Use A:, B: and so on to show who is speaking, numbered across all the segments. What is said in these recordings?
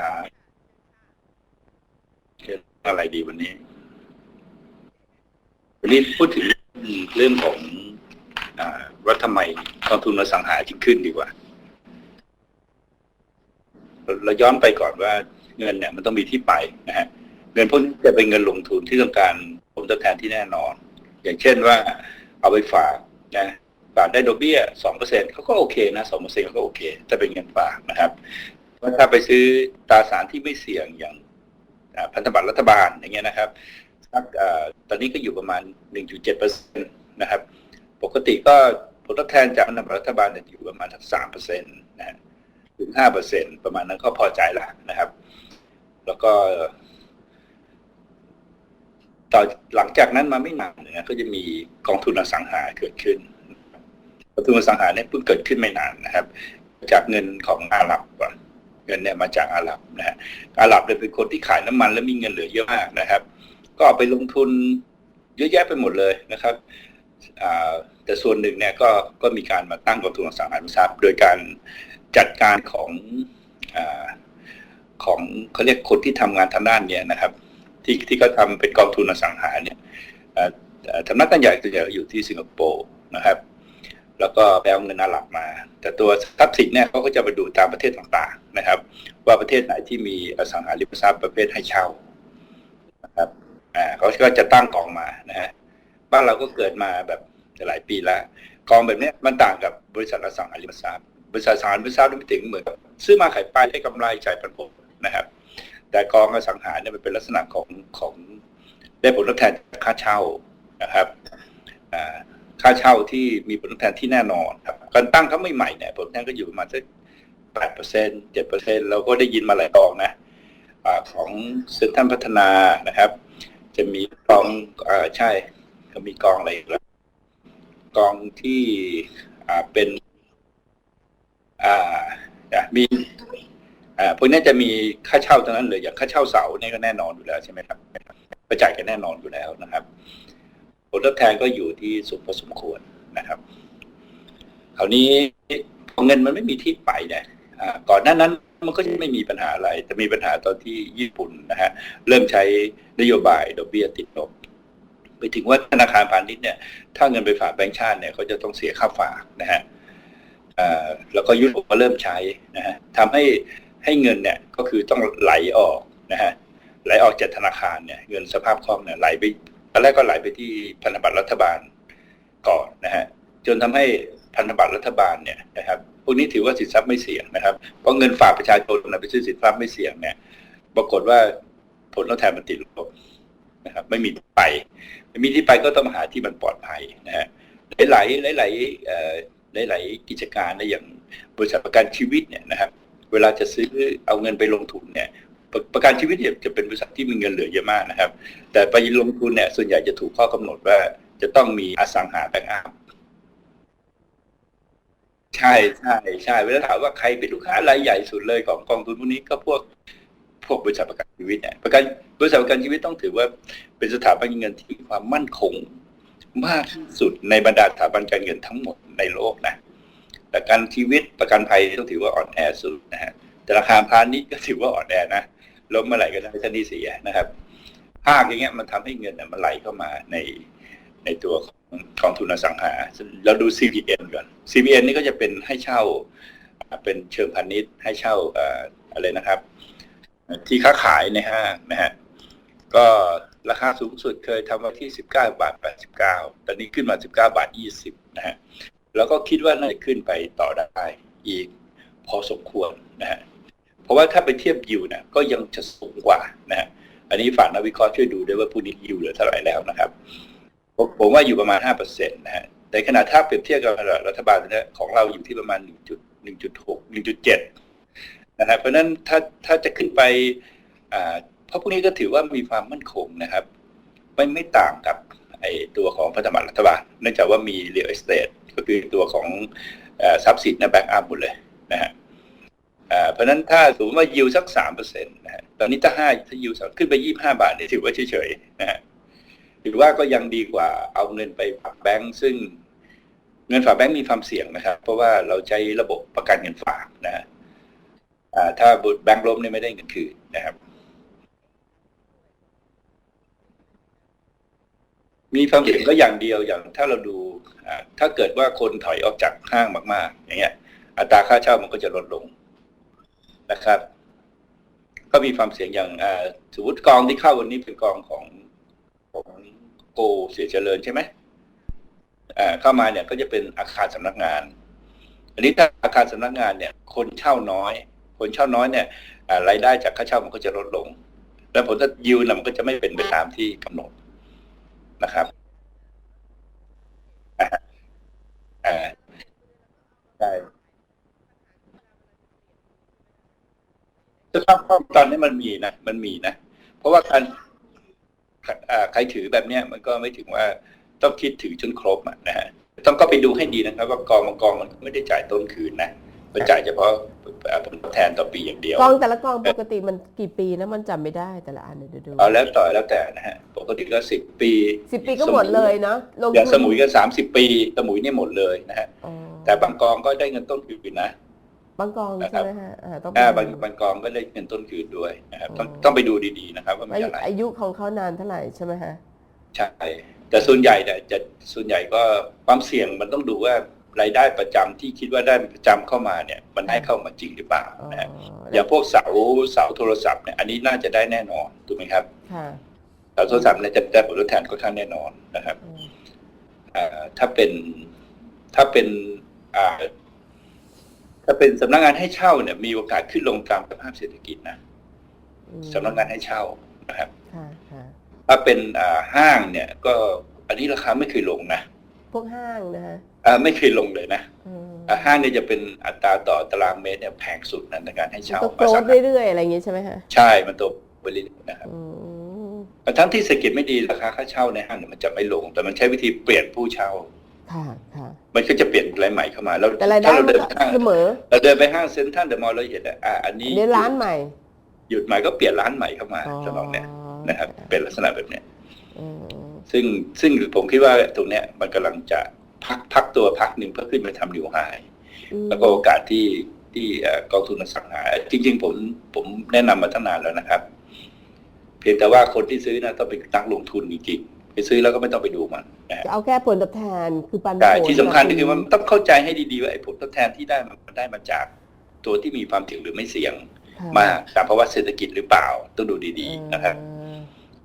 A: อ่าอะไรดีวันนี้ วันนี้พูดถึงเรื่องของอว่าทำไมกองทุนอสังหาจึงขึ้นดีกว่า เราย้อนไปก่อนว่าเงินเนี่ยมันต้องมีที่ไปนะฮะ เงินพวกนี้จะเป็นเงินลงทุนที่ต้องการผลตอบแทนที่แน่นอน อย่างเช่นว่าเอาไปฝากนะฝากได้ดอกเบี้ยสองเปอร์เซ็นต์เขาก็โอเคนะสองเปอร์เซ็นเขาก็โอเคถ้าเป็นเงินฝากนะครับ ว่าถ้าไปซื้อตราสารที่ไม่เสี่ยงอย่างพันธบัตรรัฐบาลอย่างเงี้ยนะครับสักอ่าตอนนี้ก็อยู่ประมาณ 1.7เปอร์เซ็นต์นะครับ ปกติก็ผลตอบแทนจากพันธบัตรรัฐบาลอยู่ประมาณสักสามเปอร์เซ็นต์นะถึงห้าเปอร์เซ็นต์ประมาณนั้นก็พอใจละนะครับ แล้วก็ต่อหลังจากนั้นมาไม่นานนี่ยก็จะมีกองทุนอสังหาเกิดขึ้นกองทุนอสังหาเนี่ยเพิ่งเกิดขึ้นไม่นานนะครับ จากเงินของอาหรับก่อน เงินเนี่ยมาจากอาหรับนะฮะอาหรับเนี่ยเป็นคนที่ขายน้ำมันแล้วมีเงินเหลือเยอะมากนะครับ ก็เอาไปลงทุนเยอะแยะไปหมดเลยนะครับแต่ส่วนหนึ่งเนี่ยก็ก็มีการมาตั้งกองทุนอสังหาริมทรัพย์ โดยการจัดการของอของเขาเรียกคนที่ทำงานทางด้านเนี้ยนะครับ ที่ที่เขาทำเป็นกองทุนอสังหาเนี่ยเอ่อเอ่อสำนักงานใหญ่ตัวใหญ่อยู่ที่สิงคโปร์นะครับ แล้วก็ไปเอาเงินอาหรับมา แต่ตัวทรัพย์สินเนี่ยเขาก็จะไปดูตามประเทศต่างๆนะครับ ว่าประเทศไหนที่มีอสังหาริมทรัพย์ประเภทให้เช่านะครับอ่าเขาก็จะตั้งกองมานะฮะบ้านเราก็เกิดมาแบบหลายปีแล้วกองแบบนี้มันต่างกับบริษัทอสังหาริมทรัพย์บริษัทอสังหาริมทรัพย์นี่ไม่ถึงเหมือนซื้อมาขายไปได้กำไรจ่ายปันผลนะครับ แต่กองอสังหาเนี่ยมันเป็นลักษณะของของได้ผลตอบแทนค่าเช่านะครับอ่า ค่าเช่าที่มีผลตอบแทนที่แน่นอนครับการตั้งเขาไม่ใหม่เนี่ยผลตอบแทนก็อยู่ประมาณสักแปดเปอร์เซ็นต์เจ็ดเปอร์เซ็นต์เราก็ได้ยินมาหลายกองนะของเซ็นทรัลพัฒนานะครับ จะมีกองอ่าใช่ก็มีกองอะไรอีกแล้วกองที่อ่าเป็นอ่ามีอ่าพวกนี้จะมีค่าเช่าทั้งนั้นเลยอย่างค่าเช่าเสาเนี่ยก็แน่นอนอยู่แล้วใช่ไหมครับประจ่ายกันแน่นอนอยู่แล้วนะครับ ผลตอบแทนก็อยู่ที่สูงพอสมควรนะครับคราวนี้พอเงินมันไม่มีที่ไปเนี่ยก่อนหน้านั้นมันก็จะไม่มีปัญหาอะไร แต่มีปัญหาตอนที่ญี่ปุ่นนะฮะเริ่มใช้นโยบายดอกเบี้ยติดลบไปถึงว่าธนาคารพาณิชย์เนี่ยถ้าเงินไปฝากแบงก์ชาติเนี่ยเขาจะต้องเสียค่าฝากนะฮะแล้วก็ยุโรปก็เริ่มใช้นะฮะทำให้ให้เงินเนี่ยก็คือต้องไหลออกนะฮะไหลออกจากธนาคารเนี่ยเงินสภาพคล่องเนี่ยไหลไป ตอนแรกก็ไหลไปที่พันธบัตรรัฐบาลก่อนนะฮะจนทำให้พันธบัตรรัฐบาลเนี่ยนะครับพวกนี้ถือว่าสินทรัพย์ไม่เสี่ยงนะครับเพราะเงินฝากประชาชนนไปซื้อสินทรัพย์ไม่เสี่ยงเนี่ยปรากฏว่าผลตอบแทนมันติดลบนะครับ ไม่มีที่ไปไม่มีที่ไปก็ต้องหาที่มันปลอดภัยนะฮะหลายๆหลายๆเอ่อหลายกิจการนะอย่างบริษัทประกันชีวิตเนี่ยนะครับ เวลาจะซื้อเอาเงินไปลงทุนเนี่ย ประประกันชีวิตเนี่ยจะเป็นบริษัทที่มีเงินเหลือเยอะมากนะครับ แต่ไปลงทุนเนี่ยส่วนใหญ่จะถูกข้อกำหนดว่าจะต้องมีอสังหาแบงก์อัพใช่ใช่ใช่เวลาถามว่าใครเป็นลูกค้ารายใหญ่สุดเลยของกองทุนพวกนี้ก็พวกพวกบริษัทประกันชีวิตเนี่ยประกันบริษัทประกันชีวิตต้องถือว่าเป็นสถาบันเงินที่มีความมั่นคงมากที่สุดในบรรดาสถาบันการเงินทั้งหมดในโลกนะประกันชีวิตประกันภัยต้องถือว่าอ่อนแอสุดนะฮะแต่ราคาพาณิชย์ก็ถือว่าอ่อนแอนะ ล้มเมื่อไหร่ก็ได้ทันทีเสียนะครับ ภาคอย่างเงี้ยมันทำให้เงินน่ะมันไหลเข้ามาในในตัวของกองทุนอสังหา เราดู CPN ก่อน CPN นี่ก็จะเป็นให้เช่าเป็นเชิงพาณิชย์ให้เช่าเอ่ออะไรนะครับ ที่ค้าขายในห้างนะฮะก็ราคาสูงสุดเคยทำมาที่ 19 บาท 89 ตอนนี้ขึ้นมา 19 บาท 20 นะฮะ แล้วก็คิดว่าน่าจะขึ้นไปต่อได้อีกพอสมควรนะฮะ เพราะว่าถ้าไปเทียบยิวนี่ยก็ยังจะสูงกว่านะฮะอันนี้ฝากนักวิเคราะห์ช่วยดูด้วยว่าผู้นี้ยิวเหลือเท่าไหร่แล้วนะครับผมว่าอยู่ประมาณ 5%นะฮะแต่ขณะถ้าเปรียบเทียบกับรัฐบาลเนี่ยของเราอยู่ที่ประมาณ 1.1.6 1.7นะครับเพราะนั้นถ้าถ้าจะขึ้นไปเพราะพวกนี้ก็ถือว่ามีความมั่นคงนะครับ ไม่ไม่ต่างกับไอตัวของพันธบัตรรัฐบาลเนื่องจากว่ามี real estate ก็คือตัวของอทรัพย์สินนะแบ็กอัพหมดเลยนะฮะ เพราะนั้นถ้าสมมติว่ายิวสักสามเปอร์เซ็นต์นะฮะตอนนี้ถ้าห้าถ้ายิวขึ้นไปยี่ห้าบาทเนี่ยถือว่าเฉยๆนะฮะถือว่าก็ยังดีกว่าเอาเงินไปฝากแบงก์ซึ่งเงินฝากแบงก์มีความเสี่ยงนะครับ เพราะว่าเราใช้ระบบประกันเงินฝากนะฮะอ่าถ้าแบงก์ล้มเนี่ยไม่ได้เงินคืนนะครับ มีความเสี่ยงก็อย่างเดียวอย่างถ้าเราดูถ้าเกิดว่าคนถอยออกจากห้างมาก ๆ อย่างเงี้ย อัตราค่าเช่ามันก็จะลดลง นะครับ ก็มีความเสี่ยงอย่างอาสมมติกองที่เข้าวันนี้เป็นกองของของโกเสียเจริญใช่ไหมอาเข้ามาเนี่ยก็จะเป็นอาคารสำนักงาน อันนี้ถ้าอาคารสำนักงานเนี่ย คนเช่าน้อย คนเช่าน้อยเนี่ยรายได้จากค่าเช่ามันก็จะลดลง แล้วผลถ้ายิวนะมันก็จะไม่เป็นไปตามที่กำหนดนะครับอ่าใช่ สภาพคล่องตอนนี้มันมีนะมันมีนะ เพราะว่าการอ่าใครถือแบบเนี้ยมันก็ไม่ถึงว่าต้องคิดถือจนครบอะนะฮะต้องก็ไปดูให้ดีนะครับ ว่ากองบางกองมันไม่ได้จ่ายต้นคืนนะมันจ่ายเฉพาะอ่าผลตอบแทนต่อปีอย่างเดียว
B: กองแต่ละกองปกติมันกี่ปีนะมันจำไม่ได้แต่ละอันเดี๋ยวดู
A: เอาแล้วต่อแล้วแต่นะฮะปกติก็สิบปี
B: สิบปีก็หมดเลยเนาะลง
A: อย่าง
B: ทุน
A: สมุยก็สามสิบปี สมุยเนี่ยหมดเลยนะฮะ
B: อ๋อ
A: แต่บางกองก็ได้เงินต้นคืนนะ
B: บางกอง
A: นะครับ
B: ใช่ไหมฮะอ่าต้อง
A: อ่า
B: ไป
A: บาง
B: ดู
A: บางกองก็ได้เงินต้นคืนด้วยนะครับต้อง
B: อ๋อ
A: ต้องไปดูดีๆนะครับ ว่ามี
B: อายุ
A: อะไร
B: อายุของเขานานเท่าไหร่ใช่ไหมฮะ
A: ใช่แต่ส่วนใหญ่เนี่ยจะส่วนใหญ่ก็ความเสี่ยงมันต้องดูว่ารายได้ประจำที่คิดว่าได้ประจำเข้ามาเนี่ย มันได้เข้ามาจริงหรือเปล่า
B: อ๋อ
A: นะฮะอ
B: แล้ว
A: ย่างพวกเสาเสาโทรศัพท์เนี่ยอันนี้น่าจะได้แน่นอนถูกไหมครับ
B: ค่ะ
A: เสาโทรศัพท์เนี่ยจะได้ผลตอบแทนค่อนข้างแน่นอนนะครับ
B: อืม
A: อ่าถ้าเป็นถ้าเป็นอ่า ถ้าเป็นสำนักงานให้เช่าเนี่ยมีโอกาสขึ้นลงตามสภาพเศรษฐกิจนะ
B: อืม
A: สำนักงานให้เช่านะครับ
B: ค่ะค่ะ
A: ถ้าเป็นอ่าห้างเนี่ย ก็อันนี้ราคาไม่เคยลงนะ
B: พวกห้างนะฮะ
A: อ่าไม่เคยลงเลยนะ
B: อืม
A: อ่าห้างเนี่ยจะเป็นอัตราต่อตารางเมตรเนี่ยแพงสุดนะในการให้
B: มัน
A: เช่า
B: ก็โกร
A: อสั
B: ธ
A: งหา
B: เรื่อยๆอะไรอย่างงี้ใช่ไหมฮะ
A: ใช่มันโตไปเรื่อยๆนะครับ
B: อืม
A: ทั้งที่เศรษฐกิจไม่ดีราคาค่าเช่าในห้างเนี่ยมันจะไม่ลง แต่มันใช้วิธีเปลี่ยนผู้เช่า
B: ค่ะค่ะ
A: มันก็จะเปลี่ยนรายใหม่เข้ามาแล้ว
B: แต่รายได้
A: ถ้าเรา
B: มัน
A: เดิน
B: ก็
A: ไปห้าง
B: เสมอ
A: เราเดินไปห้างเซ็นทรัลเดอะมอลล์เราเห็นอะอ่าอันนี้
B: เดี๋ยวร้านใหม่
A: หยุดใหม่ก็เปลี่ยนร้านใหม่เข้ามา
B: อ๋อ
A: สำนองเนี่ยนะครับ เป็นลักษณะแบบเนี้ย
B: อืม
A: ซึ่งซึ่งผมคิดว่าตรงเนี้ยมันกำลังจะพักพักตัวพักหนึ่งเพื่อขึ้นไปทำนิวไฮ
B: อืม
A: แล้วก็โอกาสที่ที่เอ่อกองทุนอสังหา จริง ๆ ผมผมแนะนำมาตั้งนานแล้วนะครับ เพียงแต่ว่าคนที่ซื้อนะต้องเป็นนักลงทุนจริงๆไป ซื้อแล้วก็ไม่ต้องไปดูมันนะฮะ
B: จะเอาแค่ผลตอบแทนคือปันผล
A: ใช่ที่สำคัญก็คือ
B: นะ
A: ว่ามันต้องเข้าใจให้ดีๆว่าไอ้ผลตอบแทนที่ได้มันมันได้มาจากตัวที่มีความเสี่ยงหรือไม่เสี่ยง
B: ค่ะ
A: มากตามภาวะเศรษฐกิจหรือเปล่าต้องดูดีๆนะครับ
B: อ่า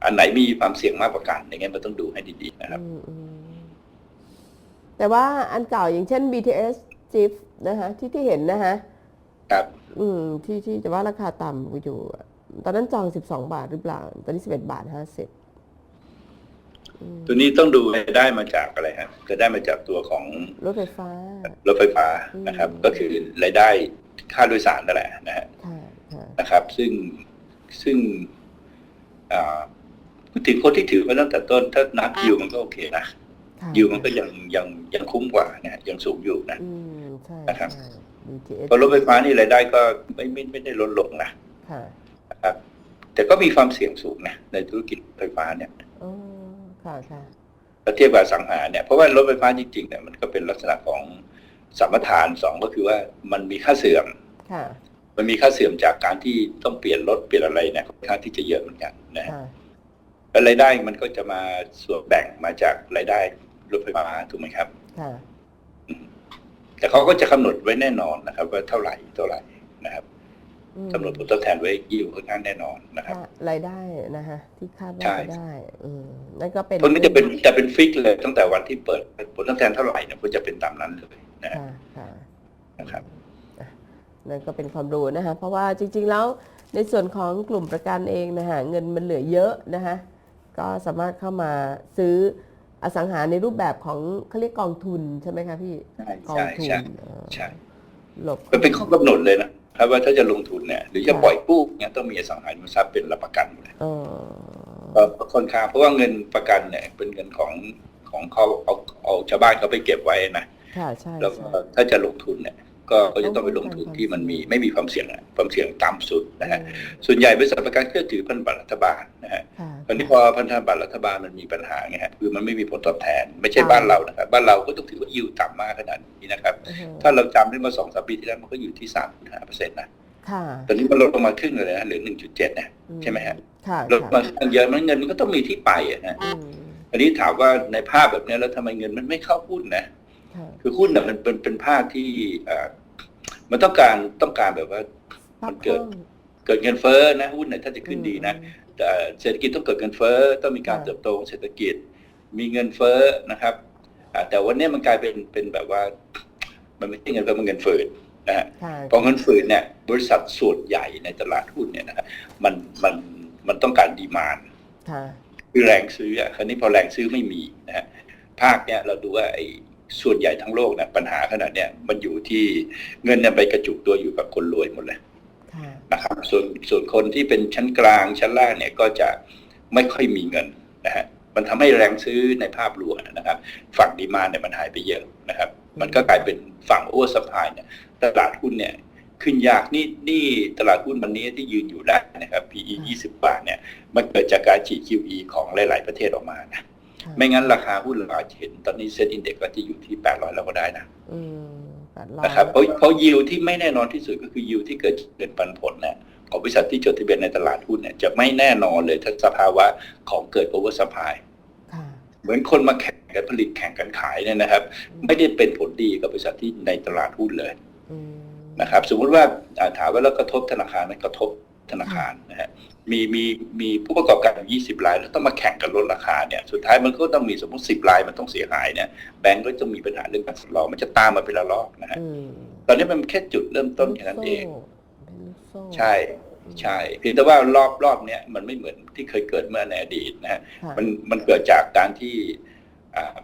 A: อันไหนมีความเสี่ยงมากกว่ากันอย่างเงี้ยมันต้องดูให้ดีๆนะครับ
B: อืมอืมแต่ว่าอันเก่าอย่างเช่น BTS JIF นะคะที่ที่เห็นนะคะ
A: ครับ
B: อืมที่ที่แต่ว่าราคาต่ำกว่าอยู่อะตอนนั้นจอง 12 บาทหรือเปล่า ตอนนี้ 11 บาท 50อืม
A: ตัวนี้ต้องดูรายได้มาจากอะไรครับจะได้มาจากตัวของ
B: รถไฟฟ้า
A: รถไฟฟ้านะครับ
B: อืม
A: ก็คือรายได้ค่าโดยสารนั่นแหละนะฮะ
B: ค่ะค่ะ
A: นะครับ ซึ่งซึ่งอ่าถึงคนที่ถือมาตั้งแต่ต้น ถ้านับยิวมันก็โอเคนะ
B: ค่ะ
A: ยิวมันก็ยังยังยังคุ้มกว่านะยังสูงอยู่นะ
B: อืมใช่
A: นะครับ
B: ใช่ BTS
A: เพราะรถไฟฟ้านี่รายได้ก็ไม่ไม่ไม่ได้ลดลงนะ
B: ค่ะ
A: นะครับ แต่ก็มีความเสี่ยงสูงนะในธุรกิจไฟฟ้าเนี่ย
B: อ๋อค่ะค่ะ
A: ถ้าเทียบกับอสังหาเนี่ยเพราะว่ารถไฟฟ้าจริงๆเนี่ยมันก็เป็นลักษณะของสัมปทานสองก็คือว่ามันมีค่าเสื่อม
B: ค่ะ
A: มันมีค่าเสื่อมจากการที่ต้องเปลี่ยนรถเปลี่ยนอะไรเนี่ยค่อนข้างที่จะเยอะเหมือนกันนะฮะ
B: ค่ะ
A: แล้วรายได้มันก็จะมาส่วนแบ่งมาจากรายได้รถไฟฟ้าถูกไหมครับ
B: ค่ะ
A: แต่เขาก็จะกำหนดไว้แน่นอนนะครับ ว่าเท่าไหร่เท่าไหร่นะครับ
B: อืม
A: กำหนดผลตอบแทนไว้อยู่ค่อนข้างแน่นอนนะครับ
B: ค่ะรายได้นะฮะที่คาดว่า
A: ใช่
B: จะได้อืมนั่นก็เป็น
A: พวกนี้จะเป็นจะเป็นฟิกเลยตั้งแต่วันที่เปิดผลตอบแทนเท่าไหร่เนี่ยก็จะเป็นตามนั้นเลยนะฮะ
B: ค่ะค่ะ
A: นะครับ
B: อะนั่นก็เป็นความรู้นะคะเพราะว่าจริง ๆ แล้วในส่วนของกลุ่มประกันเองนะคะเงินมันเหลือเยอะนะคะก็สามารถเข้ามาซื้ออสังหาในรูปแบบของเขาเรียกกองทุนใช่ไหมคะพี่
A: ใช่
B: กอง
A: ใช่
B: ทุน
A: ใช่
B: เอ่อ
A: ใช่
B: หลบ
A: มันเป็นข้อกำหนดเลยนะ ครับว่าถ้าจะลงทุนเนี่ยหรือจะ
B: ค่ะ
A: ปล่อยกู้เนี่ยต้องมีอสังหาริมทรัพย์เป็นรับประกันหมดเลย
B: เออ
A: ก็ค่อนข้างเพราะว่าเงินประกันเนี่ยเป็นเงินของของเขาเอาเอาชาวบ้านเขาไปเก็บไว้นะ
B: ค่ะใช่
A: แล้วก็
B: ใช่
A: ถ้าจะลงทุนเนี่ย ก็ก็จะต้องไปลงทุน
B: ต้องป้องกัน
A: ที่มันมี
B: ความเสี่ยง
A: ไม่มีความเสี่ยงอะความเสี่ยงต่ำสุดนะฮะ
B: อืม
A: ส่วนใหญ่บริษัทประกันก็ถือพันธบัตรรัฐบาลนะฮะ
B: ค่ะ
A: ตอนนี้พอพันธบัตรรัฐบาลมันมีปัญหาไงฮะคือมันไม่มีผลตอบแทน ไม่ใช่
B: ค่ะ
A: บ้านเรานะครับบ้านเราก็ต้องถือว่ายิวต่ำมากขนาดนี้นะครับ
B: อือฮึ
A: ถ้าเราจำได้มาสองสามปีที่แล้วมันก็อยู่ที่สามห้าเปอร์เซ็นต์นะ
B: ค่ะ
A: ตอนนี้มันลดลงมาครึ่งเลยนะเหลือหนึ่งจุดเจ็ดนะ
B: อื
A: ใช่ไหมฮะ
B: ค่ะ
A: ลดมา
B: ค่ะ
A: ตั้งเยอะมันเงินมันก็ต้องมีที่ไปอะนะ
B: อืม
A: อันนี้ถามว่าในภาพแบบนี้แล้วทำไมเงินมันไม่เข้าหุ้นนะ
B: ค่ะ
A: คือหุ้นน่ะมันเป็นเป็นภาพที่เอ่อ มันต้องการต้องการแบบว่า
B: ปั๊
A: มั
B: บ
A: นเกิด
B: คล่อง
A: เกิดเงินเฟ้อนะหุ้นเนี่ยถ้าจะขึ้นดีนะ
B: อืม
A: แต่เศรษฐกิจต้องเกิดเงินเฟ้อต้องมีการ
B: ค่ะ
A: เติบโตของเศรษฐกิจ มีเงินเฟ้อนะครับอ่าแต่วันนี้มันกลายเป็นเป็นแบบว่า มันไม่ใช่เงินเฟ้อมันเงินฝืนนะฮะ
B: ค่ะ
A: พอเงินฝืนเนี่ยบริษัทส่วนใหญ่ในตลาดหุ้นเนี่ยนะครับมันมันมันต้องการดีมาน
B: ค่ะ
A: คือแรงซื้ออะคราวนี้พอแรงซื้อไม่มีนะฮะภาคเนี่ยเราดูว่าไอ้ ส่วนใหญ่ทั้งโลกเนี่ยปัญหาขนาดเนี้ยมันอยู่ที่เงินเนี่ยไปกระจุกตัวอยู่กับคนรวยหมดเลย
B: ค่ะ
A: นะครับส่วนส่วนคนที่เป็นชั้นกลางชั้นล่างเนี่ยก็จะไม่ค่อยมีเงินนะฮะมันทำให้แรงซื้อในภาพรวมนะครับ ฝั่งดีมานเนี่ยมันหายไปเยอะนะครับ มันก็กลายเป็นฝั่งโอเวอร์สปายเนี่ยตลาดหุ้นเนี่ยขึ้นยากนี่นี่ตลาดหุ้นวันนี้ที่ยืนอยู่ได้นะครับ PE 20 บาทเนี่ยมันเกิดจากการฉีด QE ของหลาย ๆ ประเทศออกมานะ
B: ค่ะ
A: ไม่งั้นราคาหุ้นเราอาจจะเห็นตอนนี้เซ็นอินเด็กก็จะอยู่ที่800แล้วก็ได้นะ
B: อืมแปดร้อย
A: นะครับเพราะเพราะยิวที่ไม่แน่นอนที่สุดก็คือยิวที่เกิดจากเงินปันผลเนี่ยของบริษัทที่จดทะเบียนในตลาดหุ้นเนี่ยจะไม่แน่นอนเลยถ้าสภาวะของเกิดโอเวอร์สปาย
B: ค่ะ
A: เหมือนคนมาแข่งกันผลิตแข่งกันขายเนี่ยนะครับ ไม่ได้เป็นผลดีกับบริษัทที่ในตลาดหุ้นเลย
B: อืม
A: นะครับ สมมุติว่าอ่าถามว่าแล้วกระทบธนาคารไหมันกระทบธนาคารนะฮะ มีมีมีผู้ประกอบการอยู่20ราย แล้วต้องมาแข่งกันลดราคาเนี่ยสุดท้ายมันก็ต้องมีสมมติ10รายมันต้องเสียหายเนี่ยแบงก์ก็จะมีปัญหาเรื่องการสำรองมันจะตามมาเป็นระลอกนะฮะ
B: อืม
A: ตอนนี้มันแค่จุดเริ่มต้นแค่นั้นเอง
B: เป็นลูกโซ่
A: ใช่ใช่เพียงแต่ว่ารอบรอบเนี้ยมันไม่เหมือนที่เคยเกิดเมื่อในอดีตนะฮะ
B: ค่ะ
A: มันมันเกิดจากการที่อ่า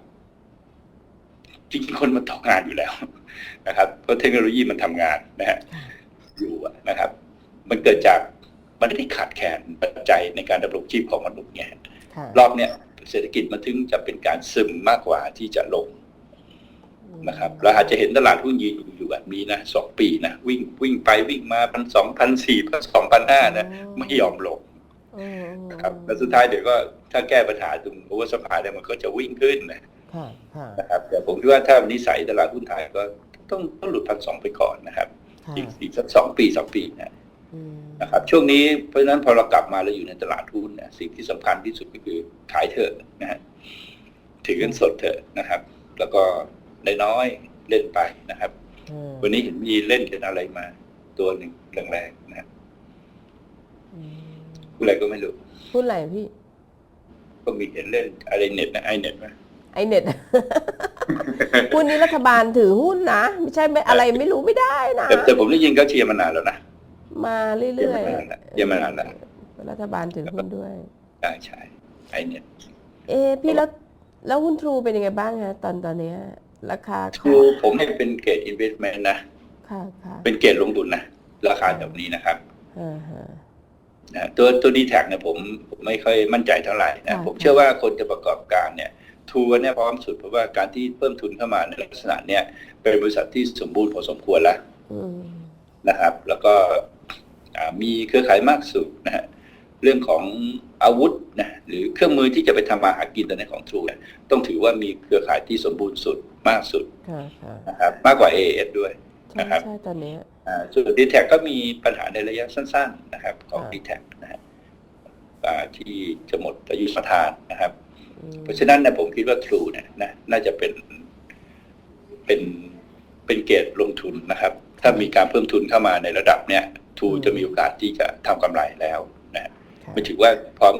A: จริงๆคนมันทำงานอยู่แล้วนะครับเพราะเทคโนโลยีมันทำงานนะฮะ
B: ค่ะ
A: อยู่อะนะครับ มันเกิดจาก มันไม่ได้ขาดแคลนปัจจัยในการดำรงชีพของมนุษย์ไง
B: ค่ะ
A: รอบเนี้ยเศรษฐกิจมันถึงจะเป็นการซึมมากกว่าที่จะลงนะครับเราอาจจะเห็นตลาดหุ้นยืนอยู่แบบนี้นะสองปีนะวิ่งวิ่งไปวิ่งมาพันสองพันสี่พันสองพันห้านะไม่ยอมลง
B: อืม
A: นะครับแล้วสุดท้ายเดี๋ยวก็ถ้าแก้ปัญหาตรงโอเวอร์สปายได้มันก็จะวิ่งขึ้นนะ
B: ค่ะค่ะ
A: นะครับแต่ผมคิดว่าถ้านิสัยตลาดหุ้นไทยก็ต้องต้องหลุดพันสองไปก่อนนะครับ
B: ค่ะ
A: อีกอีกสักสองปีสองปีนะ
B: อืม
A: นะครับช่วงนี้เพราะฉะนั้นพอเรากลับมาเราอยู่ในตลาดหุ้นเนี่ยสิ่งที่สำคัญที่สุดก็คือขายเถอะนะฮะถือเงินสดเถอะนะครับ แล้วก็น้อยๆเล่นไปนะครับ
B: อืม
A: วันนี้เห็นมีเล่นกันอะไรมา ตัวหนึ่งแรงๆนะครับ
B: อืม
A: อะไรก็ไม่รู้
B: พูดอะไรพี่
A: ก็มีเห็นเล่นอะไรเน็ตนะไอเน็ตไหม
B: ไอเน็ตหุ้นนี้รัฐบาลถือหุ้นนะ ไม่ใช่ไม่อะไรไม่รู้ไม่ได้นะ
A: แต่แต่ผมได้ยินเขาเชียร์มานานแล้วนะ
B: มาเรื่อย
A: เยี่ยมมานานแล้วเยี่ยมมานานแล้ว
B: รัฐบาลถือหุ้นด้วย
A: ใช่ใช่ไอเน็ต
B: เอะพี่แล้วแล้วหุ้นทรูเป็นยังไงบ้างฮะตอนตอนเนี้ยราคา
A: ทูผมให้เป็นเกรดอินเวสท์เมนต์นะ
B: ค่ะค่ะ
A: เป็นเกรดลงทุนนะราคาแบบนี้นะครับ
B: อ่าฮะ
A: นะตัวตัวดีแท็เนี่ยผมผมไม่ค่อยมั่นใจเท่าไหร่นะ
B: ค่ะ
A: ผมเชื่อว่าคนจะประกอบการเนี่ยทัวร์เนี่ยพร้อมสุดเพราะว่าการที่เพิ่มทุนเข้ามาในลักษณะเนี่ยเป็นบริษัทที่สมบูรณ์พอสมควรแล้ว
B: อืม
A: นะครับ แล้วก็อ่า มีเครือข่ายมากสุดนะฮะเรื่องของอาวุธนะหรือเครื่องมือที่จะไปทำมาหากินตอนนี้ของทรูเนี่ยต้องถือว่ามีเครือข่ายที่สมบูรณ์สุดมากสุด
B: ค่ะค่ะ
A: นะครับมากกว่า AS ด้วย
B: ใช่
A: นะครับ
B: ใช่ตอนเนี้ย
A: อ่าส่วนดีแท็ก็มีปัญหาในระยะสั้น ๆ นะครับ ของ
B: ค่ะ
A: ดีแท็นะฮะอ่าที่จะหมดอายุสทานนะครับ
B: อืม
A: เพราะฉะนั้นเนี่ยผมคิดว่า True เนี่ยนะน่าจะเป็นเป็นเป็นเกรดลงทุนนะครับ ถ้ามีการเพิ่มทุนเข้ามาในระดับเนี้ย True จะมีโอกาสที่จะทำกำไรแล้วนะฮะ
B: ค่ะ
A: ไม่ถือว่าพร้อม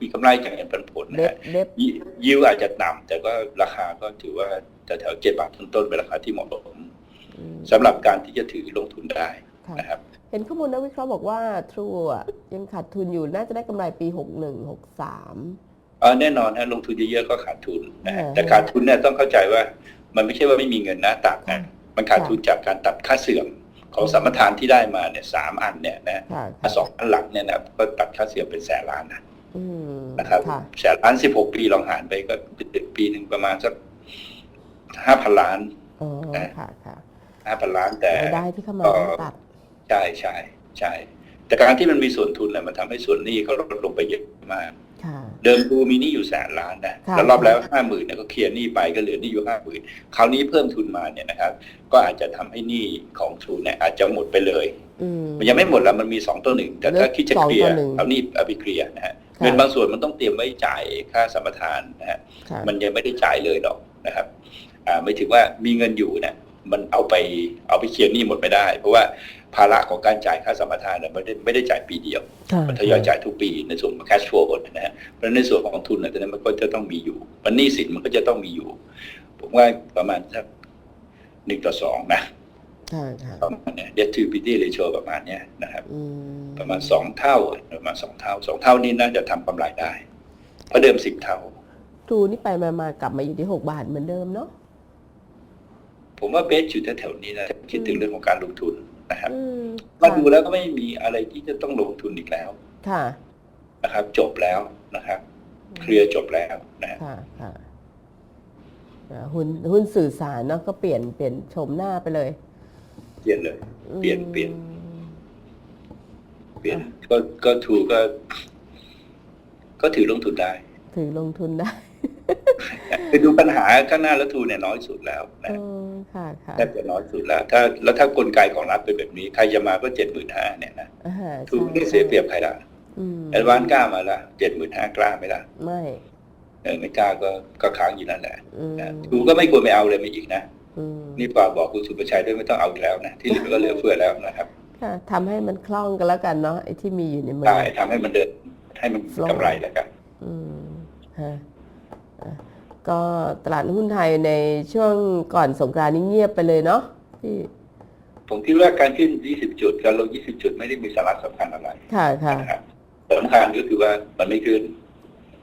A: มีกำไรจากเงินปันผลนะ
B: เด็บ
A: ฮะ
B: เด็บ
A: ยิยิวอาจจะต่ำแต่ก็ราคาก็ถือว่าจะแถวเจ็ดบาทต้นๆเป็นราคาที่เหมาะสม
B: อืม
A: สำหรับการที่จะถือลงทุนได้
B: ค่ะ
A: นะครับ
B: เห็นข้อมูลนักวิเคราะห์บอกว่า True อะยังขาดทุนอยู่น่าจะได้กำไรปี 61 63
A: เออแน่นอนฮะลงทุนเยอะๆก็ขาดทุนนะฮะ
B: อ่า
A: แต่ขาดทุนเนี่ยต้องเข้าใจว่า มันไม่ใช่ว่าไม่มีเงินนะตัด
B: ค่ะ
A: นะมันขาดทุนจากการตัดค่าเสื่อม ของสัมปทานที่ได้มาเนี่ยสามอันเนี่ยนะ
B: ค่ะ
A: อะสองอันหลังเนี่ยนะก็ตัดค่าเสื่อมเป็นแสนล้านนะ
B: อืม
A: นะครับ
B: ค่ะ
A: แสนล้านสิบหกปีลองหารไปก็ปีหนึ่งประมาณสักห้าพันล้าน
B: อ๋อ
A: นะ
B: ค่ะค่ะ
A: ห้าพันล้านแต่
B: รายได้ที่เข้ามา
A: เอ่อ
B: ต้องตัด
A: ใช่ใช่ใช่แต่การที่มันมีส่วนทุนเนี่ยมันทำให้ส่วนหนี้เขาลดลงไปเยอะมาก
B: ค่ะ
A: เดิมทูมีหนี้อยู่แสนล้านนะ
B: ค่ะ
A: แล้วรอบแล้วห้าหมื่นเนี่ยก็เคลียร์หนี้ไปก็เหลือหนี้อยู่ห้าหมื่นคราวนี้เพิ่มทุนมาเนี่ยนะครับ ก็อาจจะทำให้หนี้ของทูเนี่ยอาจจะหมดไปเลย
B: อืม
A: มันยังไม่หมดแล้วมันมีสองต่อหนึ่งแต่ถ้าคิดจะ
B: สอง
A: เคลีย
B: ต่
A: ร์
B: อหนึ่ง
A: เอาหนี้เอาไปเคลียร์นะฮะ
B: ค่ะ
A: เงินบางส่วนมันต้องเตรียมไว้จ่ายค่าสัมปทานนะฮะ
B: ค่ะ
A: มันยังไม่ได้จ่ายเลยหรอกนะครับอ่าไม่ถึงว่ามีเงินอยู่เนี่ยมันเอาไปเอาไปเคลียร์หนี้หมดไม่ได้ เพราะว่า ภาระของการจ่ายค่าสัมปทานเนี่ยไม่ได้ไม่ได้จ่ายปีเดียว
B: ค่ะ
A: มันทยอยจ่ายทุกปีในส่วนของ cash flow นะฮะเพราะฉะนั้นในส่วนของทุนเนี่ยตอนนั้นมันก็จะต้องมีอยู่ มันหนี้สินมันก็จะต้องมีอยู่ ผมว่าประมาณสักหนึ่งต่อสองนะ
B: ค่ะค่ะ
A: ประมาณเนี้ย debt to equity ratio ประมาณเนี้ยนะครับ
B: อืม
A: ประมาณสองเท่าประมาณสองเท่าสองเท่านี้น่าจะทำกำไรได้เพราะเดิมสิบเท่า
B: ทูนี่ไปมามากลับมาอยู่ที่หกบาทเหมือนเดิมเนาะ
A: ผมว่าเบสอยู่แถวๆนี้นะคิดถึงเรื่องของการลงทุน นะครับ
B: อืม
A: มา
B: ค่ะ
A: ดูแล้วก็ไม่มีอะไรที่จะต้องลงทุนอีกแล้ว
B: ค่ะ
A: นะครับ จบแล้วนะครับ เคลียร์จบแล้วนะฮะ
B: ค่ะค่ะอ่าหุ้นหุ้นสื่อสารเนาะก็เปลี่ยนเปลี่ยนโฉมหน้าไปเลย
A: เปลี่ยนเลย เปลี่ยนเปลี่ยน
B: อืม
A: เปลี่ยนก็ก็ถูกก็ ก็ถือลงทุนได้
B: ถือลงทุนได้
A: ไปดูปัญหาข้างหน้าแล้วทูเนี่ยน้อยสุดแล้ว
B: เอ
A: นะ
B: อค่ะค่ะ
A: แทบจะน้อยสุดแล้ว ถ้าแล้วถ้ากลไกของรัฐเป็นแบบนี้ ใครจะมาก็เจ็ดหมื่นห้าเนี่ยนะ
B: อ่า
A: ทู
B: ใช่
A: ไม่เสียเปรียบใครละ
B: อืม
A: แอดวานกล้ามาละเจ็ดหมื่นห้ากล้าไหมล่ะ
B: ไม่
A: เออไม่กล้าก็ก็ค้างอยู่นั่นแหละ
B: อืม
A: นะทูก็ไม่ควรไปเอาเลยมาอีกนะ
B: อืม
A: นี่ฝากบอกคุณสุประชัยด้วยไม่ต้องเอาอีกแล้วนะที่เหลือก็เหลือเฟือแล้วนะครับ
B: ค่ะทำให้มันคล่องกันแล้วกันเนาะไอ้ที่มีอยู่ในมือ
A: ได้ทำให้มันเดินให้มัน
B: Flow
A: กำไรแล้วกัน
B: อืมฮะอะ ก็ตลาดหุ้นไทยในช่วงก่อนสงกรานต์นี่เงียบไปเลยเนาะพี่
A: ผมคิดว่าการขึ้น 20 จุดการลง 20 จุดไม่ได้มีสาระสำคัญอะไร
B: ค่ะค่ะ
A: นะครับสำคัญก็คือว่ามันไม่ขึ้น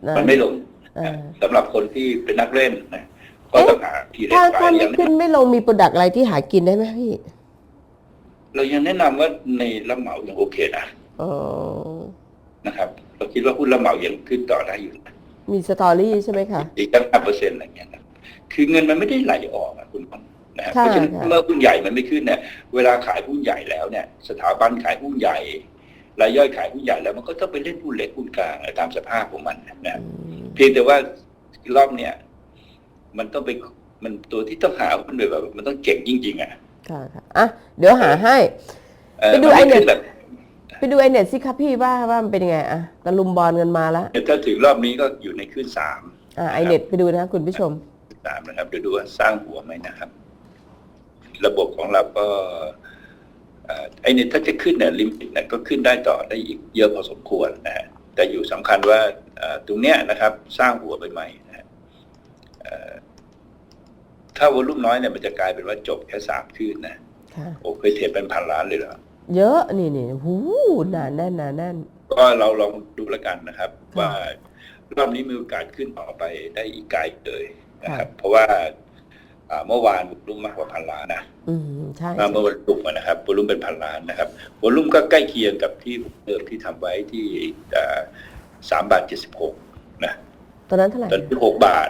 B: นะ
A: มันไม่ลง
B: อ่า
A: สำหรับคนที่เป็นนักเล่นนะก็ต้องหาที่เล่น
B: ถ้า
A: ไป
B: ถ้า
A: อ
B: ไม่
A: ย่าง
B: ขึ้นไม่ลงมีโปรดักต์อะไรที่หากินได้ไหมพี่
A: เรายังแนะนำว่าในรับเหมายังโอเคนะ
B: อ๋อ
A: นะครับ เราคิดว่าหุ้นรับเหมายังขึ้นต่อได้อยู่นะ
B: มีสตอรี่ใช่ไหมคะ
A: อีกตั้งห้าเปอร์เซ็นต์อะไรเงี้ยนะคือเงินมันไม่ได้ไหลออกอะคุณป้อมนะครับ
B: ค่ะ
A: เพราะฉะนั้น
B: ค่ะ
A: เมื่อหุ้นใหญ่มันไม่ขึ้นเนี่ยเวลาขายหุ้นใหญ่แล้วเนี่ย สถาบันขายหุ้นใหญ่รายย่อยขายหุ้นใหญ่แล้วมันก็ต้องไปเล่นหุ้นเล็กหุ้นกลางตามสภาพของมันนะ
B: อืม
A: เพียงแต่ว่ารอบเนี่ย มันต้องไปมันตัวที่ต้องหาหุ้นแบบ มันต้องเก่งจริงๆอะ
B: ค่ะค่ะอะเดี๋ยวหาให้
A: เอ่อ
B: ไปดู
A: มั
B: ไอ้
A: ม่
B: เนี่ย
A: ขึ้แบบ
B: ไปดูไอเน็ตสิครับพี่ว่าว่ามันเป็นยังไงอะตะลุมบอลกันมาแล้ว
A: ถ้าถึงรอบนี้ก็อยู่ในขึ้นสาม
B: อะไอเน็ตไปดูนะคุณผู้ชม
A: สามนะครับเดี๋ยวดูว่าสร้างหัวไหมนะครับ ระบบของเราก็เอ่อไอเนี่ยถ้าจะขึ้นเนี่ยลิมิตเนี่ยก็ขึ้นได้ต่อได้อีกเยอะพอสมควรนะฮะแต่อยู่สำคัญว่าเอ่อตรงเนี้ยนะครับ สร้างหัวไปใหม่นะฮะเอ่อถ้าวอลุ่มน้อยเนี่ยมันจะกลายเป็นว่าจบแค่สามคืนนะ
B: ค่ะ
A: โอ้เคยเทรดเป็นพันล้านเลยเหรอ
B: เยอะนี่นี่หูหนาแน่นหนาแน่น
A: ก็เราลองดูแล้วกันนะครับ
B: ค่ะ
A: ว่ารอบนี้มีโอกาสขึ้นต่อไปได้อีกไกลเลยนะครับ
B: ค่ะ
A: เพราะว่าอ่าเมื่อวานวอลุ่มมากกว่าพันล้านนะ
B: อืมใช่
A: มาเมื่อวันศุกร์นะครับวอลุ่มเป็นพันล้านนะครับวอลุ่มก็ใกล้เคียงกับที่เดิมที่ทำไว้ที่สามบาทเจ็ดสิบหกนะ
B: ตอนนั้นเท่าไหร่
A: ตอนที่หกบาท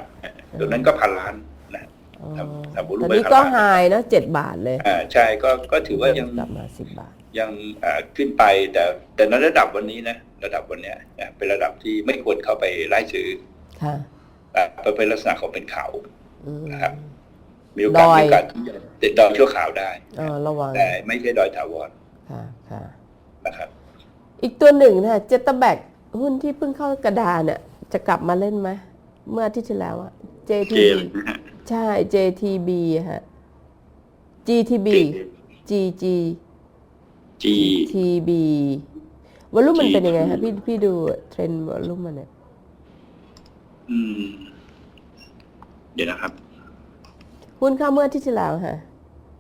A: ตอนนั้นก็พันล้านนะ
B: อ๋อ
A: ทำทำ volume
B: ตอนนี้
A: ไว้
B: ก็
A: พัน
B: ไฮ
A: ล้าน
B: นะเจ็ดบาทเลย
A: อ่าใช่ก็ก็ถือว่ายัง
B: กลับมาสิบบาท
A: ยังอ่าขึ้นไปแต่แต่ในระดับวันนี้นะระดับวันเนี้ยนะเป็นระดับที่ไม่ควรเข้าไปไล่ซื้อ
B: ค่ะ
A: อ่าเป็นลักษณะของเป็นเขา
B: อืม
A: นะครับมีโอกาส
B: ดอย
A: มีโอกาสที่จะติดดอยชั่วขาวได้
B: เออระวัง
A: แต่ไม่ใช่ดอยถาวร
B: ค่ะค่ะ
A: นะครับ
B: อีกตัวหนึ่งนะเจตแบกหุ้นที่เพิ่งเข้ากระดานเนี่ยจะกลับมาเล่นไหมเมื่ออาทิตย์ที่แล้วอะ
A: เจ
B: JTB
A: มนะฮะ
B: ใช่ JTB ฮะ GTB GG
A: จี
B: TB วอลลุ่มมัน
A: G
B: เป็นยังไงฮะพี่พี่ดูเทรนด์วอลลุ่มมันเนี่ย
A: อืม เดี๋ยวนะครับ
B: หุ้นเข้าเมื่ออาที่ที่แล้วฮะ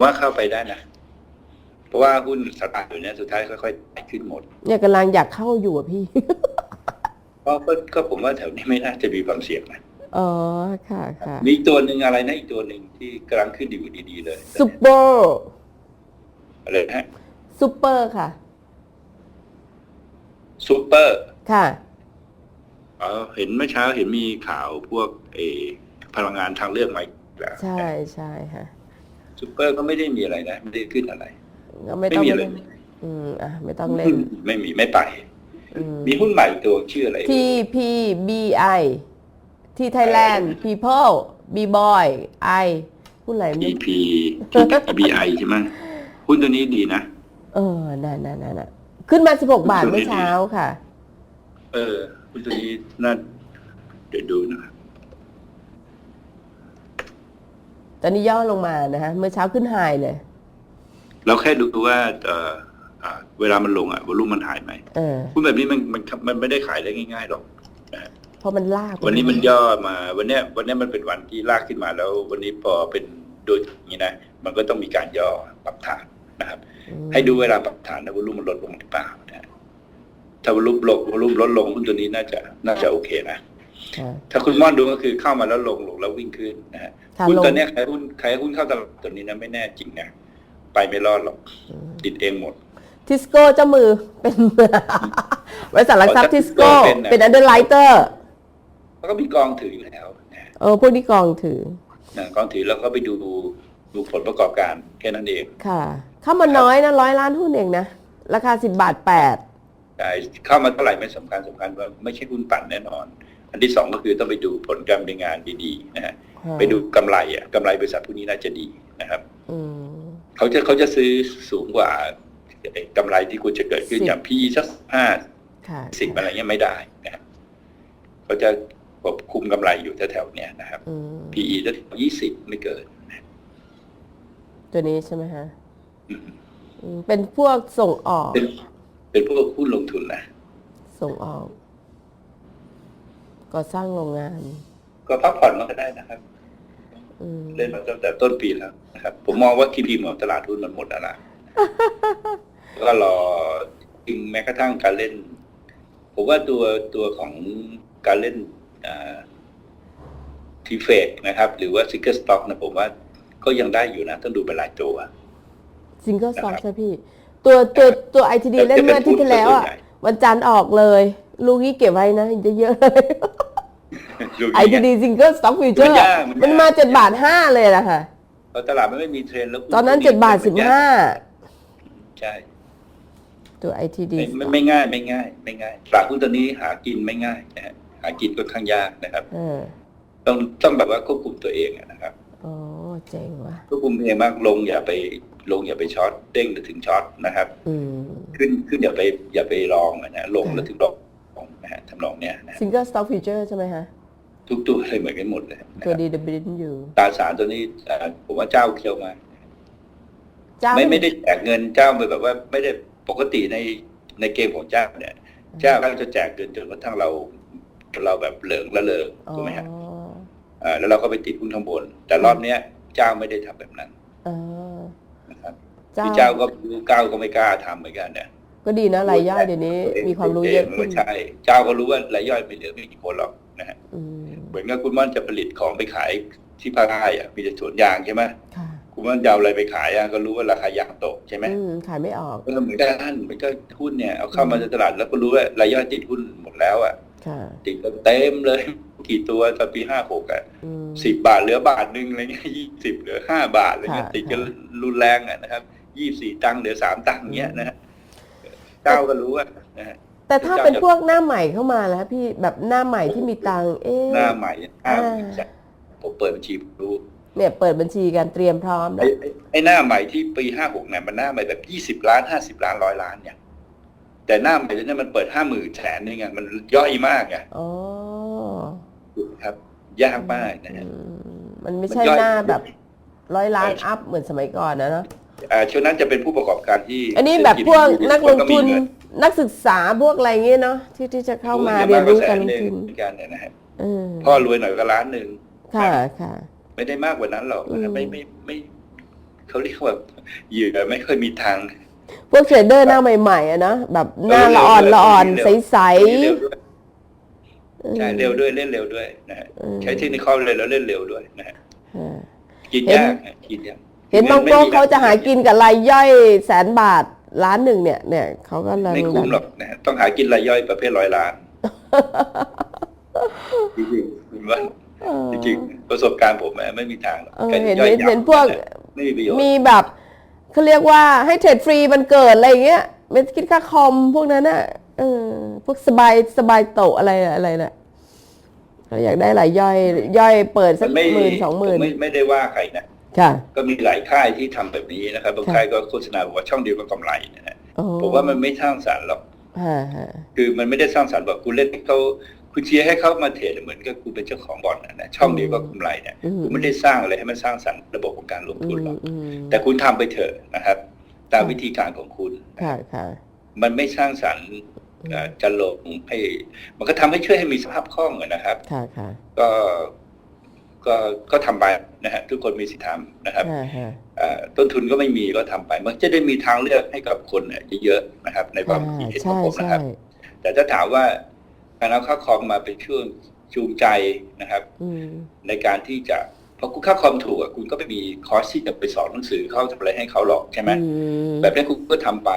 A: ว่าเข้าไปได้นะ เพราะว่าหุ้นสตาร์ทอยู่เนี้ยสุดท้ายค่อยๆไต่ขึ้นหมด
B: เนี่ยกำลังอยากเข้าอยู่อะพี่
A: ก็ก็ก็ผมว่าแถวนี้ไม่น่าจะมีความเสี่ยงนะ
B: อ๋อค่ะค่ะ
A: มีอีกตัวหนึ่งอะไรนะอีกตัวหนึ่งที่กำลังขึ้นอยู่ดีๆเลย
B: ซูเปอร์
A: อะไรนะฮะ
B: ซูเปอร์ค่ะ
A: ซูเปอร์
B: ค่ะ
A: อ๋อเห็นเมื่อเช้าเห็นมีข่าวพวกเออพลังงานทางเลือกมาอีกแล้ว
B: ใช่ใช่ฮะ
A: ซูเปอร์ก็ไม่ได้มีอะไรนะ ไม่ได้ขึ้นอะไร
B: ก็ไม่ต้อง
A: ไม่มีเลย
B: เล่นอืมอะไม่ต้องเล่น
A: ไม่มีไม่ไป
B: อืม
A: มีหุ้นใหม่อีกตัวชื่ออะไร
B: T P B I ที่ไทยแลนด์ People B Boy I หุ้นอะไรไม่
A: EP BI ใช่ไหมหุ้นตัวนี้ดีนะ
B: เออนั่นนั่นนั่นขึ้นมา16บาทเมื่อเช้าค่ะ
A: เออหุ้นตัวนี้น่าเดี๋ยวดูนะครับ
B: ตอนนี้ย่อลงมานะฮะเมื่อเช้าขึ้นไฮเลย
A: เราแค่ดูว่าเอออ่าเวลามันลงอะวอลุ่มมันหายไหม
B: เออ
A: หุ้นแบบนี้มันมันมันไม่ได้ขายได้ง่ายๆหรอกนะฮะ
B: เพราะมันลาก
A: วันนี้มันย่อมา วันเนี้ยวันเนี้ยมันเป็นวันที่ลากขึ้นมาแล้ว วันนี้พอเป็นโดยอย่างนี้นะ มันก็ต้องมีการย่อปรับฐานนะครับ
B: อืม
A: ให้ดูเวลาปรับฐานนะวอลุ่มมันลดลงหรือเปล่านะฮะถ้าวอลุ่มลงวอลุ่มลดลงหุ้นตัวนี้น่าจะน่าจะโอเคนะ
B: ค่ะ
A: ถ้าคุณม่อนดูก็คือเข้ามาแล้วลงลงแล้ววิ่งขึ้นนะฮะ
B: ถ้า
A: หุ้น
B: ลง
A: ตัวเนี้ยใครหุ้นใครหุ้นเข้าตลาดตัวนี้นะไม่แน่จริงนะไปไม่รอดหรอกติดเองหมด
B: ทิสโก้เจ้ามือเป็นบริษัทหลักทรัพย์ทิสโก้
A: เป็นนะ
B: เป็นอันเดอร์ไลเตอร์
A: แล้วก็มีกองถืออยู่แล้วนะ
B: เออพวกนี้กองถือ
A: นะกองถือแล้วก็ไปดูดูผลประกอบการแค่นั้นเอง
B: ค่ะ เข้ามาน้อยนะร้อยล้านหุ้นเองนะ ราคา10บาท8
A: แต่เข้ามาเท่าไหร่ไม่สำคัญสำคัญว่าไม่ใช่หุ้นปั่นแน่นอน อันที่สองก็คือต้องไปดูผลการดำเนินงานดีๆนะฮะไปดูกำไรอะกำไรบริษัทพวกนี้น่าจะดีนะครับ
B: อืม
A: เขาจะเขาจะซื้อสูงกว่าไอ้กำไรที่คุณจะเกิดขึ้น
B: สิบ
A: อย่างพี่สักห้า
B: ค่ะ
A: สิบอะไรเงี้ยไม่ได้นะครับเขาจะควบคุมกำไรอยู่แถวๆเนี้ยนะครับ
B: อืม
A: PE จะยี่สิบไม่เกิน
B: ตัวนี้ใช่ไหมฮะ
A: อืม
B: อืม เป็นพวกส่งออก
A: เป็นเป็นพวกหุ้นลงทุนนะ
B: ส่งออก ก่อสร้างโรงงาน
A: ก็พักผ่อนมันก็ได้นะครับ
B: อืม
A: เล่นมาตั้งแต่ต้นปีแล้วนะครับ ผมมองว่าทีพีหมดตลาดหุ้นมันหมดแล้วล่ะก็รอจริงแม้กระทั่งการเล่น ผมว่าตัวตัวของการเล่นทีเฟกนะครับ หรือว่าซิงเกิลสต็อกนะผมว่าก็ยังได้อยู่นะ ต้องดูเป็นรายตัว
B: ซิงเกิลสต็อก
A: นะครับ
B: ใช่พี่ ตัวตัวตัวไอทีดี
A: แต่
B: เล่น
A: จะเป็น
B: เมื่ออาที่ที่แล้วอะ
A: หุ้นส่วนใหญ่
B: วันจันทร์ออกเลย ลูกนี้เก็บไว้นะเยอะๆเลย
A: ดู
B: ไอทีดีซิงเกิลสต็อกฟิวเจอ
A: มัน
B: ร์
A: ยากมันยาก
B: มันมาเจ็ดบาทห้าเลยนะค่ะ
A: เพราะตลาดมันไม่มีเทรนด์แล้ว
B: ตอนนั้นเจ็ดบาทสิบห้า
A: ใช่
B: ตัวไอทีดี
A: ไม่ไม่ไม่ง่าย ไม่ง่าย ไม่ง่ายตลาดหุ้นตัวนี้หากินไม่ง่ายนะฮะหากินค่อนข้างยากนะครับ
B: เออ
A: ต้องต้องแบบว่าควบคุมตัวเองอะนะครับ
B: อ๋อเจ๋งว่ะ
A: ควบคุมตัวเองมากลงอย่าไปลงอย่าไปช็อตเด้งถึงช็อตนะครับ
B: อืม
A: ขึ้นขึ้นอย่าไปอย่าไปลองอะนะลง
B: ค่ะ
A: แล้วถึงลงนะฮะทำนองเนี้ยนะ
B: ซิงเกิลสต็อกฟิวเจอร์ใช่ไหมฮะ
A: ทุกตัวเลยเหมือนกันหมดเลยนะ
B: ตัว
A: ครับ
B: ดีดับบิลอยู่
A: ตราสารตัวนี้อ่าผมว่าเจ้าเคี้ยวมาก
B: เจ้า
A: ไม่ไม่ได้แจกเงินเจ้าแบบว่า ไม่ได้ปกติในในเกมของเจ้าเนี่ย เจ้าก็จะแจกเงินจนกระทั่งเราเราแบบเหลืองละเลง
B: อ๋อ
A: ถูกไหมฮะอ่าแล้วเราก็ไปติดหุ้นข้างบน แต่รอบเนี้ย เจ้าไม่ได้ทำแบบนั้น
B: อ๋อ
A: นะครับ
B: เจ้า
A: ที่เจ้าก็รู้เก้าก็ไม่กล้าทำเหมือนกันเนี่ย
B: ก็ดีนะรายย่อยเดี๋ยวนี้ มีความรู้เยอะขึ้น
A: ใช่เจ้าก็รู้ว่ารายย่อยไม่เหลือไม่กี่คนหรอกนะฮะ
B: อืม
A: เหมือนกับคุณม่อนจะผลิตของไปขายที่ภาคใต้อะมีแต่สวนยางใช่ไหม
B: ค่ะ
A: คุณม่อนจะเอาอะไรไปขายอะก็รู้ว่าราคายางตกใช่ไหม
B: อืมขายไม่ออก
A: ก็เหมือนกันมันก็หุ้นเนี่ยเอาเข้ามาในตลาดแล้วก็รู้ว่ารายย่อยติดหุ้นหมดแล้วอะ
B: ค่ะ
A: ติดกันเต็มเลย กี่ตัวตอนปีห้าหกอะ
B: อืม
A: สิบบาทเหลือบาทหนึ่งอะไรเงี้ยยี่สิบเหลือห้าบาทอะไรเงี้ย
B: ค่ะ
A: ติดกัน
B: ค่ะ
A: รุนแรงอะนะครับยี่สี่ตังค์เหลือสามตังค์เงี้ยนะฮะเจ้าก็รู้อะนะฮะ
B: แต่ถ้าเป็นพวกหน้าใหม่เข้ามาแล้วพี่แบบหน้าใหม่ที่มีตังค์เอ๊ะ
A: หน้าใหม่หน้า
B: อ่า
A: ใช่ผมเปิดบัญชีผมรู้
B: เนี่ยเปิดบัญชีการเตรียมพร้อม
A: ไอ้
B: นะ
A: ไอ้ไอ้หน้าใหม่ที่ปีห้าหกเนี่ยมันหน้าใหม่แบบยี่สิบล้านห้าสิบล้านร้อยล้านเนี่ยแต่หน้าใหม่ตัวเนี้มันเปิดห้าหมื่นแสนนี่ไงมันย่อยมากไง
B: อ๋อ
A: ครับ ยากมากนะ
B: อื
A: ฮะ
B: มมันไม่ใช่
A: มันย่อย
B: หน้าแบบร้อยล้านอัพเหมือนสมัยก่อนนะเนาะ
A: อ่าช่วงนั้นจะเป็นผู้ประกอบการที่
B: อันนี้แบบพวกนักลงทุน
A: ก็มีเงิ
B: นักศึกษาพวกอะไรเงี้ยเนาะที่ที่จะเข้ามา
A: โอ้
B: เรียนรู้การลง
A: แสนห
B: ทุน
A: เหมือนกันเนี่ยนะฮะ
B: เออ
A: พ่อรวยหน่อยก็ล้านหนึ่ง
B: ค่ะค่ะ
A: ไม่ได้มากกว่านั้นหรอกนะฮะ
B: อืม
A: ไม่ไม่ไม่เขาเรียกว่าเหยื่อไม่ค่อยมีทาง
B: พวกเทรดเดอร์หน้าใหม่ๆอะเนาะแบบหน้าละอ่อนละอ่อนใส
A: เร็วด้วย
B: ๆ
A: ใช่เร็วด้วยเล่นเร็วด้วยนะฮะ
B: อืม
A: ใช้เทคนิคเลยแล้วเล่นเร็วด้วยนะฮะ
B: อ่า
A: กิน
B: เห็น
A: ยากฮะกินยาก
B: เห็นบาง
A: ไม่
B: โป๊ก
A: มี
B: เขาจะหากินกับรายย่อยแสนบาทล้านหนึ่งเนี่ยเนี่ยเขาก็เลย
A: ไม่คุ้มหรอกนะฮะต้องหากินรายย่อยประเภทร้อยล้านจริงๆคุณว่า
B: เออ
A: จริงๆประสบการณ์ผมอะไม่มีทางหรอก
B: เออ
A: แค่
B: เห็น
A: ย่อย
B: เห็น
A: ยับ
B: เห็นพวก
A: ไม่มีประโยชน์
B: มีแบบเขาเรียกว่าให้เทรดฟรีมันเกิดอะไรอย่างเงี้ยไม่คิดค่าคอมพวกนั้นน่ะ เออ พวกสบายสบายโตะอะไรอะไรน่ะเราอยากได้หลายย่อย ย่อยเปิดสัก
A: ไม่
B: หมื่นสองหมื่น
A: ผไม่ไม่ได้ว่าใครนะ
B: ค่ะ
A: ก็มีหลายค่ายที่ทำแบบนี้นะครับบาง
B: ค่ะ
A: ค่ายก็โฆษณาบอกว่าช่องเดียวก็กำไรนะฮะ
B: โอ้
A: ผมว่ามันไม่สร้างสรรค์หรอก
B: ฮะฮะ
A: คือมันไม่ได้สร้างสรรค์แบบคุณเล่นให้เขาคุณเชียร์ให้เขามาเทรดเหมือนกับคุณเป็นเจ้าของบอลนะนะช่องเดียวก็กำไรเนี่ย
B: อืม
A: คุณไม่ได้สร้างอะไรให้มันสร้างสรรค์ระบบของการลง
B: อื
A: ทุน
B: ม
A: หรอก
B: อืม
A: แต่คุณทำไปเถอะนะครับ ตาม
B: ค่ะ
A: วิธีการของคุณ
B: ค่ะค่ะ
A: มันไม่สร้างสรรค์เอ่อ จะลงให้มันก็ทำให้ช่วยให้มีสภาพคล่องอะนะครับ
B: ค่ะค่ะ
A: ก็ก็ก็ทำไปนะฮะทุกคนมีสิทธิทำนะครับ
B: ฮะฮะ
A: เอ่อต้นทุนก็ไม่มีก็ทำไป มันจะได้มีทางเลือกให้กับคนเนี่ยเยอะๆนะครับ ในความคิดเห็นขอ
B: ใช่
A: งผมนะ
B: ใช่
A: ครับ แต่ถ้าถามว่าการเอาค่าคอมมาเป็นช่วงจูงใจนะครับ
B: อืม
A: ในการที่จะพอคุณค่าคอมถูกอะคุณก็ไม่มีคอร์สที่จะไปสอนหนังสือเขาทำอะไรให้เขาหรอกใช่ไหม
B: อืม
A: แบบนี้คุณก็ทำไป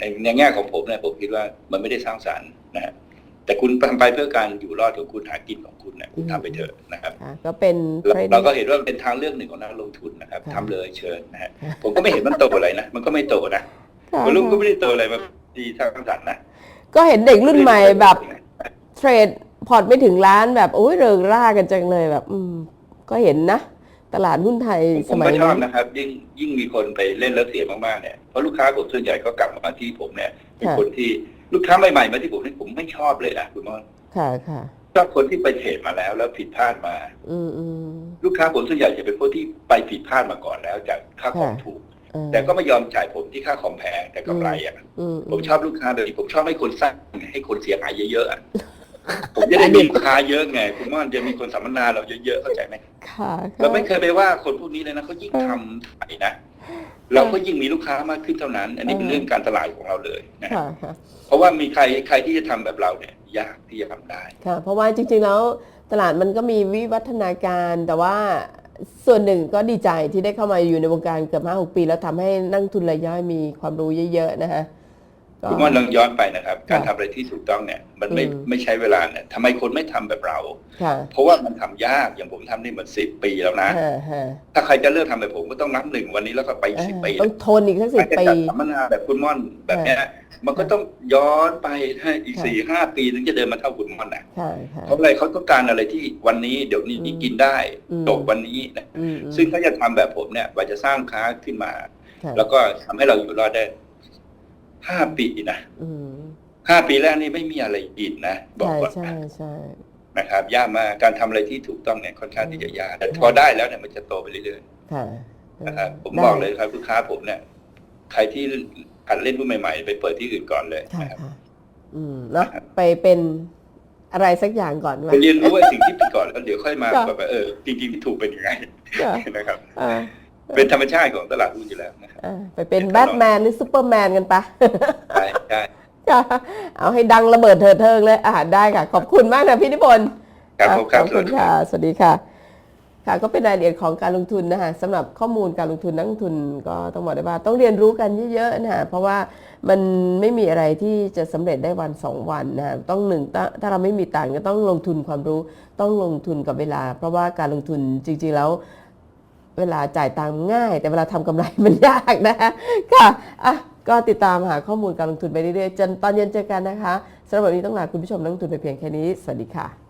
A: ในในแง่ของผมเนี่ยผมคิดว่ามันไม่ได้สร้างสรรค์นะฮะแต่คุณทำไปเพื่อการอยู่รอดของคุณหากินของคุณเนี่ยคุณทำไปเถอะนะครับ
B: ค่ะก็เป็น
A: เรา
B: ทด
A: เราก็เห็นว่ามันเป็นทางเลือกหนึ่งของนักลงทุนนะครับ
B: ค่ะ
A: ทำเลยเชิญนะฮะ
B: ค่ะ
A: ผมก็ไม่เห็นมันโตอะไรนะมันก็ไม่โตนะ
B: ค่ะ
A: วอลุ่มก็ไม่ได้โตอะไรมาดีสร้างสรรค์นะ
B: ก็เห็นเด็กรุ่นใหม่แบบเทรดพอร์ตไม่ถึงล้านแบบโอ้ยเริงร่ากันจังเลยแบบ อืมก็เห็นนะ ตลาดหุ้นไทย
A: ผ
B: ส
A: ม
B: มั
A: ก็
B: ย
A: ชอ
B: นั้
A: บ
B: น
A: นะครับ ยิ่งยิ่งมีคนไปเล่นแล้วเสียมากๆเนี่ยเพราะลูกค้าผมส่วนใหญ่ก็กลับมาที่ผมเนี่ยเป็น
B: ค่ะ
A: คนที่ลูกค้าใหม่ๆมาที่ผมเนี่ยผมไม่ชอบเลยนะคุณมอน
B: ค่ะค่ะ
A: ชอบคนที่ไปเทรดมาแล้วแล้วผิดพลาดมา
B: อืมอืม
A: ลูกค้าผมส่วนใหญ่จะเป็นพวกที่ไปผิดพลาดมาก่อนแล้วจากค่าคอม
B: ค่ะ
A: ถูก
B: เออ
A: แต่ก็ไม่ยอมจ่ายผมที่ค่าคอมแพงแต่กำไรอะ
B: อืม
A: ผมชอบลูกค้าแบบนี้ผมชอบให้คนสร้างให้คนเสียหายเยอะๆอะ ผมจะได้มีลูกค้าเยอะไงคุณม่อนจะมีคนสัมมนาเราเยอะๆเข้าใจไหม
B: ค่ะ
A: เราไม่เคยไปว่าคนพวกนี้เลยนะเขายิ่งทำไปนะเราก็ยิ่งมีลูกค้ามากขึ้นเท่านั้น อันนี้เป็นเรื่องการตลาดของเราเลยนะ
B: ค่ะค่ะ
A: เพราะว่ามีใครใครที่จะทำแบบเราเนี่ยยากที่จะทำได้
B: ค่ะเพราะว่าจริงๆแล้วตลาดมันก็มีวิวัฒนาการแต่ว่าส่วนหนึ่งก็ดีใจที่ได้เข้ามาอยู่ในวงการเกือบห้าหกปี แล้วทำให้นักทุนรายย่อยมีความรู้เยอะๆนะคะก็
A: คุณม่อนลองย้อนไปนะครับ การ
B: ค่ะ
A: ทำอะไรที่ถูกต้องเนี่ย มันไม่
B: อืม
A: ไม่ใช้เวลาเนี่ยทำไมคนไม่ทำแบบเรา
B: ค่ะ
A: เพราะว่ามันทำยากอย่างผมทำนี่มันสิบปีแล้วนะ
B: ฮะฮะ
A: ถ้าใครจะเลิกทำแบบผมก็ต้องนับหนึ่งวันนี้แล้วก็ไปสิบปี
B: ต้องทนอีกสักสิบ
A: ถ้าจะ
B: ปี
A: จัดสัมมนาแบบคุณม่อนแบบเนี้ยมันก็ต้องย้อนไปให้อีก
B: ค่ะ
A: สี่ห้าปีถึงจะเดินมาเท่าคุณม่อนนะ
B: ค่ะค่ะ
A: เพราะอะไรเขาต้องการอะไรที่วันนี้เดี๋ยวนี้
B: อืม
A: กินได้
B: อืม
A: จบวันนี้นะ
B: อืมอืม
A: ซึ่งถ้าจะทำแบบผมเนี่ยว่าจะสร้างค้าขึ้นมา
B: ค่ะ
A: แล้วก็ทำให้เราอยู่รอดได้ ห้าปีนะ
B: อืม
A: ห้าปีแรกนี่ไม่มีอะไรกินนะ บอก
B: ใช่
A: ก่อน
B: ใช่
A: นะ
B: ใช่
A: นะครับยากมากการทำอะไรที่ถูกต้องเนี่ยค่อนข้างที่จะยากแต่
B: ค่ะ
A: พอได้แล้วเนี่ยมันจะโตไปเรื่อย
B: ค่ะ
A: ๆนะครับผม
B: ได้
A: บอกเลยครับลูกค้าผมเนี่ยใครที่หัดเล่นรุ่นใหม่ๆ ไปเปิดที่อื่นก่อนเลย
B: ค่ะ
A: นะครับ
B: ค่ะอืมเนาะไปเป็นอะไรสักอย่างก่อนว่า
A: ไปเรียนรู้ว่าสิ่งที่ผิดก่อนแล้วเดี๋ยวค่อยมา
B: ค่ะ
A: แบบว่าเออจริงๆที่ถูกเป็นยังไง
B: ค่ะ
A: นะครับ
B: อ่า
A: เป็นธรรมชาติของตลาดหุ้นอยู่แล้วนะครับ
B: อ่าไปเป็นแบทแมนหรือซูเปอร์แมนกันปะ
A: ใช่ใช่
B: ค่ะเอาให้ดังระเบิดเถิดเทิงเลยอ่าได้ค่ะ ขอบคุณมากนะพี่นิพนธ์
A: ครับผมครับ
B: ขอบคุณค่ะ สวัสดีค่ะ ค่ะก็เป็นรายละเอียดของการลงทุนนะคะสำหรับข้อมูลการลงทุนนักลงทุนก็ต้องบอกได้ว่าต้องเรียนรู้กันเยอะๆนะคะเพราะว่ามันไม่มีอะไรที่จะสำเร็จได้วันสองวันนะคะต้องหนึ่งถ้าถ้าเราไม่มีตังค์ก็ต้องลงทุนความรู้ต้องลงทุนกับเวลา เพราะว่าการลงทุนจริงๆแล้ว เวลาจ่ายตังง่าย แต่เวลาทำกำไรมันยากนะคะค่ะอะก็ติดตามหาข้อมูลการลงทุนไปเรื่อยๆจนตอนเย็นเจอกันนะคะสำหรับวันนี้ต้องลาคุณผู้ชมนักลงทุนไปเพียงแค่นี้ สวัสดีค่ะ